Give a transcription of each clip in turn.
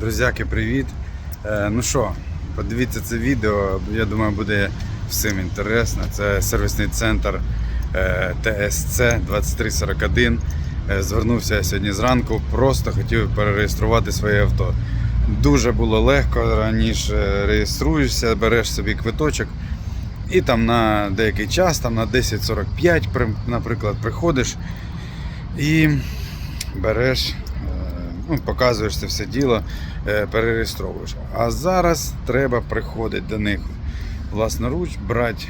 Друзяки, привіт! Е, ну що, подивіться це відео, я думаю, буде всім інтересно. Це сервісний центр е, ТСЦ 2341. Е, звернувся я сьогодні зранку, просто хотів перереєструвати своє авто. Дуже було легко, раніше реєструєшся, береш собі квиточок. І там на деякий час, там на 10.45, наприклад, приходиш і береш, ну, показуєш це все діло, е, перереєстровуєш. А зараз треба приходити до них власноруч, брати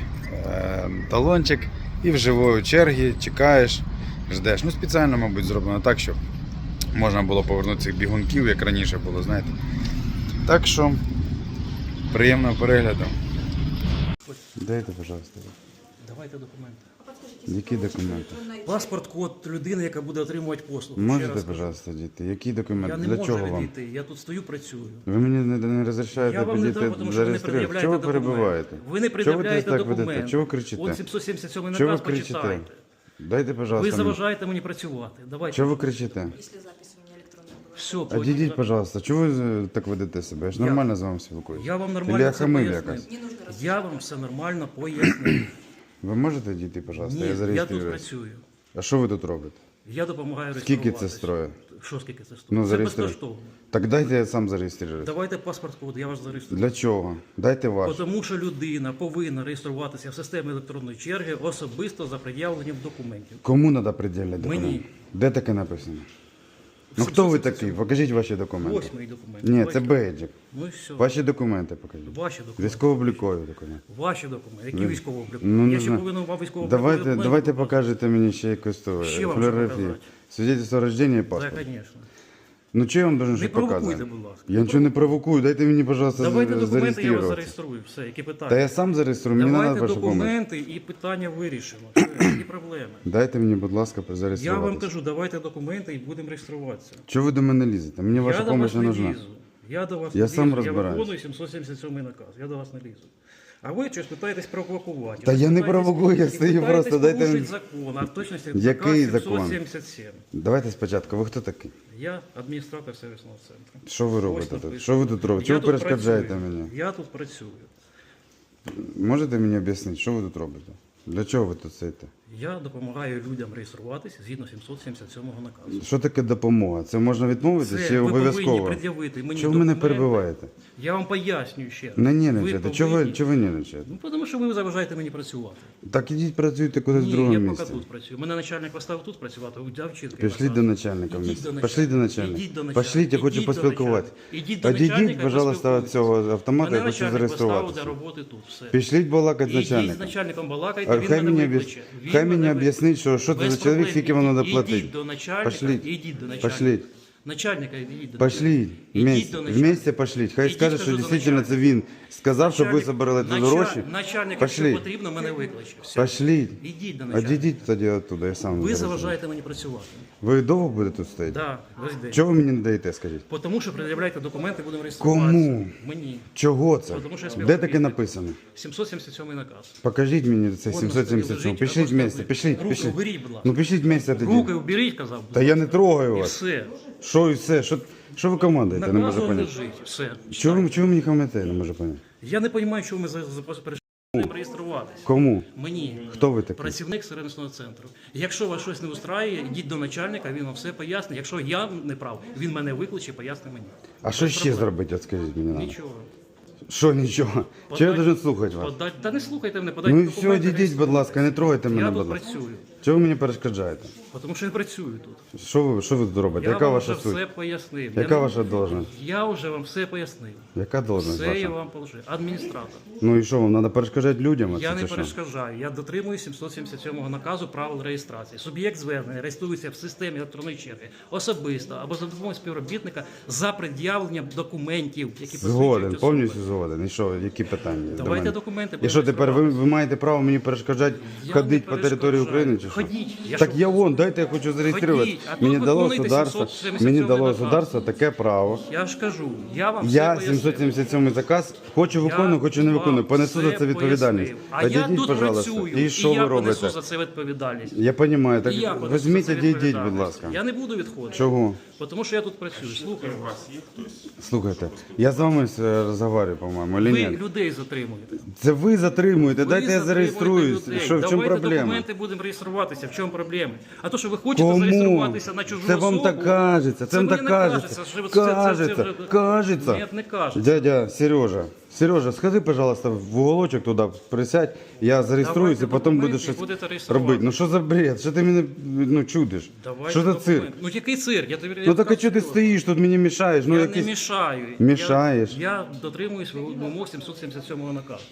е, талончик і в живої черги чекаєш, ждеш. Ну, спеціально, мабуть, зроблено так, щоб можна було повернути цих бігунків, як раніше було, знаєте. Так що приємного перегляду. Дайте, пожалуйста. Давайте документи. Які документи? Паспорт, код людини, яка буде отримувати послугу. Ще Можете, раз кажу. пожалуйста, діти? Які Я документи? не Для можу чого вам? відійти. Я тут стою, працюю. Ви мені не, не розрішаєте Я вам не підійти дам, тому що ви не зареєструвати. пред'являєте Чого ви документи. перебуваєте? Ви не Чого ви пред'являєте так ведете? документи. Чого ви кричите? Он 777 наказ, Чого ви кричите? почитайте. Дайте, Ви пожалуйста. мені. заважаєте мені працювати. Давайте. Чого ви кричите? Если запись у меня электронная была. Все, пожалуйста, чого ви е, так ведете себе? Я ж Я- нормально з вами спілкуюся. Я вам Ілля нормально все Хамиль пояснив. якась. Не нужно. Я вам все нормально пояснив. Ви можете дійти, пожалуйста? Ні, я я тут працюю. А що ви тут робите? Я допомагаю Скільки це строє? Що скільки це стоїть? Ну, це зареєструй. безкоштовно. Так дайте я сам зареєструю. Давайте паспорт код, я вас зареєструю. Для чого? Дайте ваш. Тому що людина повинна реєструватися в системі електронної черги особисто за пред'явленням документів. Кому треба приділяти документи? Мені. Де таке написано? Ну хто ви такий? Покажіть ваші документи. Ось мої документи. Ні, Бачите? це бейджик. Ну і все. Ваші документи покажіть. Ваші документи. Військово-облікові документи. Ваші документи. Які військово обліку? Ну, не я ще знаю. повинен вам військово Давайте, давайте покажете мені ще якусь то, Ще вам що показати? Свідетельство рождения і Так, паспорт. звісно. Ну що я вам должен Не що провокуйте, показати? будь ласка. Я нічого не провокую, дайте мені, пожалуйста, Давайте за- документи, я вас зареєструю. Все, які питання? Та я сам зареєструю, мені не Давайте треба ваша допомога. документи і питання вирішимо. Все, Які проблеми? Дайте мені, будь ласка, Я вам кажу, давайте документи і будемо реєструватися. Чого ви до мене лізете? Мені ваша я до допомога вас не не нужна. лізу. Я до вас Я не сам лізу. розбираюсь. Я виконую 777 наказ. Я до вас не лізу. А ви щось питаєтесь провокувати. Та Ви я не провокую, я стою просто, дайте мені- закон, а в точності Який закон? 777. Давайте спочатку, ви хто такий? Я адміністратор сервісного центру. Що ви Ось робите тут? Що ви тут робите? Чого ви перешкоджаєте працюю. мені? Я тут працюю. Можете мені об'яснити, що ви тут робите? Для чого ви тут сидите? Я допомагаю людям реєструватися згідно 777 наказу. Що таке допомога? Це можна відмовитися Це чи ви повинні обов'язково? пред'явити мені Чого ви мене документи. перебиваєте? Я вам пояснюю ще. раз. Не нервничайте. Чого ви, повинні- чого ви нервничаєте? Ну, тому що ви заважаєте мені працювати. Так ідіть працюйте кудись в Ні, другому я місці. поки тут працюю. Мене начальник поставив тут працювати, взяв чітко. Пішли до начальника Ідіть до до начальника. Ідіть до начальника. Пошліть, я хочу Ідіть до поспілкуватися. начальника. Ідіть до Одійдіть, начальника пожалуйста, від цього автомата, Мене я хочу начальник поставив для зареєструватися. роботи тут. Все. Пішліть балакати з Ідіть з начальником. начальником балакайте, А він хай мене мені, викличе. Він хай мені мене об'яснить, що, що це за чоловік, проблем. скільки вам треба Ідіть платити. до начальника, Пошліть. ідіть до начальника. Пошліть. Начальника, ідіть до Пошліть. начальника. Вместе, до начальника. вместе пошліть. Хай Ідіть, скаже, кажу, що до дійсно це начальника. він сказав, щоб ви Начальник- забирали тут началь- гроші. Начальник, якщо Пошліть. потрібно, мене викличе. Все. Пошліть. Ідіть до начальника. дідіть тоді оттуда, я сам. Ви заважаєте мені працювати. Ви довго будете тут стояти? Так, весь день. Чого ви мені не даєте, скажіть? Тому що пред'являйте документи, будемо реєструватися. Кому? Мені. Чого це? Тому що я Де співробітник. таке написано? 777 наказ. Покажіть мені це От на 777. столі лежить, Пішліть просто вместе, ви- пішліть, Руки пішліть. уберіть, будь ласка. Ну пішліть вместе тоді. Руки уберіть, казав. Та я не трогаю І вас. все. Що і все? Що, що ви командаєте? Не можу он поняти. лежить. Все. Чого, ви- чого ви мені коментуєте? Не можу поняти. Я не розумію, що ми за, реєструватися. Кому? Мені. Хто ви такий? Працівник сервісного центру. Якщо вас щось не устраює, йдіть до начальника, він вам все пояснить. Якщо я не прав, він мене викличе, поясне мені. А що ще зробити? От скажіть мені надо. Нічого. Що нічого? Чи я должен слухати вас? Подать, та не слухайте мене, подайте Ну і все, документи, дідіть, будь ласка, не трогайте мене, Я будь тут ласка. працюю, Чого ви мені перешкоджаєте? тому що я працюю тут. Що ви, що ви тут робите? Я Яка вам ваша вже суть? все пояснив. Яка я, ваша должность? я вже вам все пояснив. Яка должность Все я ваша? вам положив. Адміністратор. Ну і що, вам треба перешкоджати людям? Я не чи що? перешкоджаю. Я дотримую 777 наказу правил реєстрації. Суб'єкт звернення реєструється в системі електронної черги особисто або за допомогою співробітника за пред'явленням документів, які Згоден, посвідчують повністю згоден. І що, які питання? до Давайте мене? документи. І що тепер ви, ви маєте право мені перешкоджати Я ходити по території перешкоджаю. України чи що? Ходіть. Я так що- я вон, дайте я хочу зареєструвати. Ходіть, а тут Мені дало виконуйте государство, 777 мені дало наказ. государство таке право. Я ж кажу, я вам Я все пояснив. 777 заказ хочу виконую, хочу не вам виконую. Понесу за все це відповідальність. пояснив. А я Одійдіть, тут пожалуйста. працюю, І що я ви понесу робите? за це відповідальність. Я розумію, так І я понесу візьміть, за це одійдіть, будь відповідальність. ласка. Я не буду відходити. Чого? Тому що я тут працюю. Слухаю вас. Слухайте, я з вами е, розмовляю, по-моєму, или Ви ні? людей затримуєте. Це ви затримуєте, Ви дайте я затримуєте зареєструюсь. людей. Що, в чому Давайте проблема? документи будемо реєструватися. В чому проблема? А то, що ви хочете Кому? зареєструватися на чужу Це вам так кажеться, це вам мені так не кажеться. що ви- це- це- це Кажеться, вже- кажеться. Ні, не кажеться. Дядя Сережа, Сережа, скажи, пожалуйста, в уголочок туди присядь, я зареєструюсь і Давайте потім документи буду щось будете реєструвати. робити. Ну що за бред? Що ти мене ну, чудиш? Давайте що за документи. цирк? Ну який цирк? Я тобі Ну так а кажу, чого ти стоїш тут мені мішаєш? Ну я якийсь... не мішаю. Мішаєш. Я, я дотримуюсь вимог 777 наказу.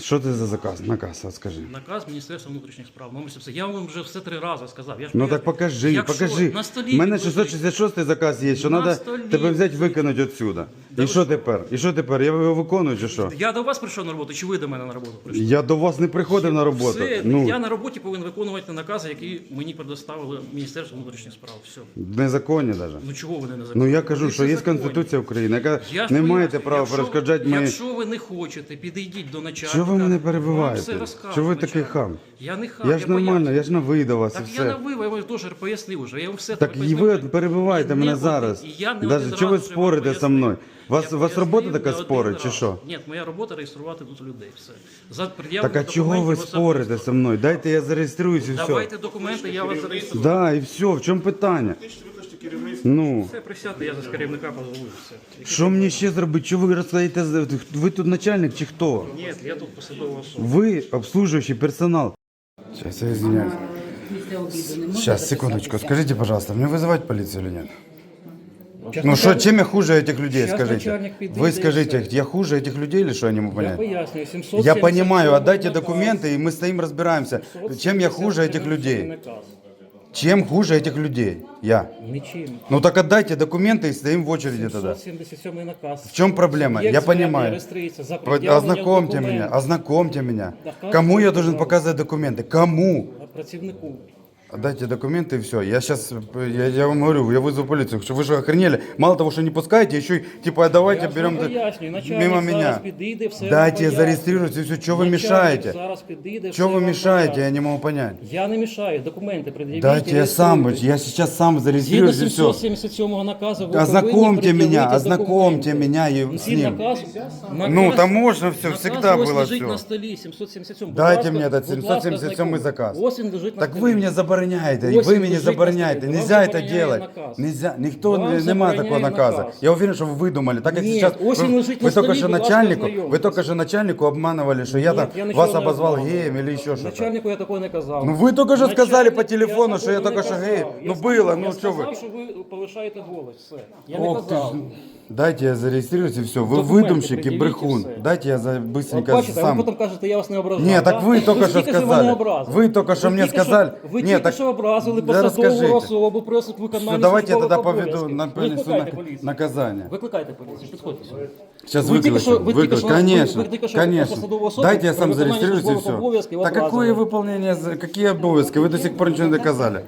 Що це за заказ? Наказ, от скажи. Наказ Міністерства внутрішніх справ. Номер 700. Я вам вже все три рази сказав. Я ж Ну так покажи, Якщо покажи. На столі У мене 666 заказ є, що На треба столі тебе взяти викинути відсюди. І ви що тепер? І що тепер? Я його виконую чи що? Я до вас прийшов на роботу, чи ви до мене на роботу прийшли? Я до вас не приходив на роботу. Все, Ну, я на роботі повинен виконувати накази, які мені предоставили Міністерство внутрішніх справ. Все. незаконні навіть. Ну чого ви не незаконні? Ну я кажу, що є. Конституція України, яка Я не маєте права якщо- перешкоджати мої. Якщо ви не хочете, підійдіть до начальника. Чого ви мене перебиваєте? все Чого ви такий хам? Я не хам, Я ж нормально, я ж на ви до вас і Так я на ви, я вам теж пояснив уже. Я вам все Так Так і ви перебиваєте мене зараз. чого ви спорите зі мною? Вас- Я у вас робота така спорить, чи що? Ні, моя робота реєструвати тут людей. Все. За пред'явлення Так а чого ви документів спорите особисто. зі мною? Дайте я зареєструюсь і все. Давайте документи, я вас зареєструю. Да, і все, в чому питання? Ви хочете керівництво. Ну. Все, присядьте, я за керівника позову. Все. Що мені ще зробити? Чого ви розкладаєте? з- Ви тут начальник чи хто? Ні, я тут посадова особа. Ви обслуживающий персонал. Сейчас я извиняюсь. Після обіду не можна Сейчас, секундочку. Скажите, пожалуйста, мне вызывать полицию или нет? Ну что, чем я хуже этих людей, Щас скажите? начальник підійде Вы і скажите, все. я хуже этих людей или что я не могу Я понять? пояснюю, 777 Я понимаю, отдайте наказ. документы, и мы стоим разбираемся. Чем я хуже этих 777 людей? наказ. Чем хуже этих людей? Я. Нічим. Ну так отдайте документы и стоим в очереди тогда. 777 наказ. В чем проблема? Субъект Я звернення понимаю. реєструється за Вот пред'явленням Ознакомьте документів. меня, ознакомьте меня. Наказ Кому я будет должен отдал. показывать документы? Кому? Працівнику. Отдайте документы и все. Я сейчас, я, я вам говорю, я вызову полицию. Что Вы же охренели. Мало того, что не пускаете, еще и типа давайте Я ж берем вам пояснюю, начальник мимо зараз меня. підійде, все Дайте я вам пояснює. зарегистрируюсь и все. Что вы Начальник мешаете? Зараз підійде, Что все вы вам мешаете? Я пояснює. не могу понять. Я не мішаю, документи пред'явіть. Дайте я сам, я сейчас сам Згідно зарегистрируюсь и все. 777 наказу ви Ознакомьте повинні меня, пред'явити ознакомьте документи. меня и Ну, с ці ним. наказ, Ну, наказ- там можно все, наказ всегда ось было лежить все. на столі, 777. Будь Дайте ласка, мне этот будь ласка, 777 заказ. Ось він лежить на Так столі. вы мне забороняете, Ось вы він мне лежить на забороняете. столі. Нельзя Вам это забороняє делать. наказ. Нельзя, никто Вам не, нема забороняє такого наказа. наказ. Я уверен, что вы выдумали. Так как Нет, сейчас ось вы, він лежить на вы только столі, что будь ласка, начальнику, вы ознайомтесь. только что начальнику обманывали, что я Ні, там я нічого вас не обозвал обманював. геем или еще что-то. Начальнику я такого не казав. Ну вы только что Начальник- сказали по телефону, что я такого только не что казав. гей. Я Ну сказав- было, я ну что вы. сказав, що ви повишаєте голос, все. Я не Ох ты казав. ж. Дайте я зарегистрируюсь и все. Вы Документы выдумщик и предъявите брехун. все. Дайте я за От быстренько бачите, а ви сам. потім кажете, я вас не ображав. Ні, так да? ви тільки що тільки що сказали. мене образили. Ви тільки що мені тільки сказали. Ви Ні, тільки так- що образили Да посадову розкажіть. особу при виконанні Все, давайте я службових тогда поведу обов'язків. на Викликайте на- поліцію. наказание. Викликайте поліцію, підходьте сюди. Сейчас Ви тільки выключу. що- ви тільки выключу. що- конечно, ви тільки що конечно. посадову особу Дайте я при сам виконанні зарегистрируюсь и службових все. обов'язків Так образили. какое выполнение, за- какие обовязки? Вы до сих пор ничего не доказали.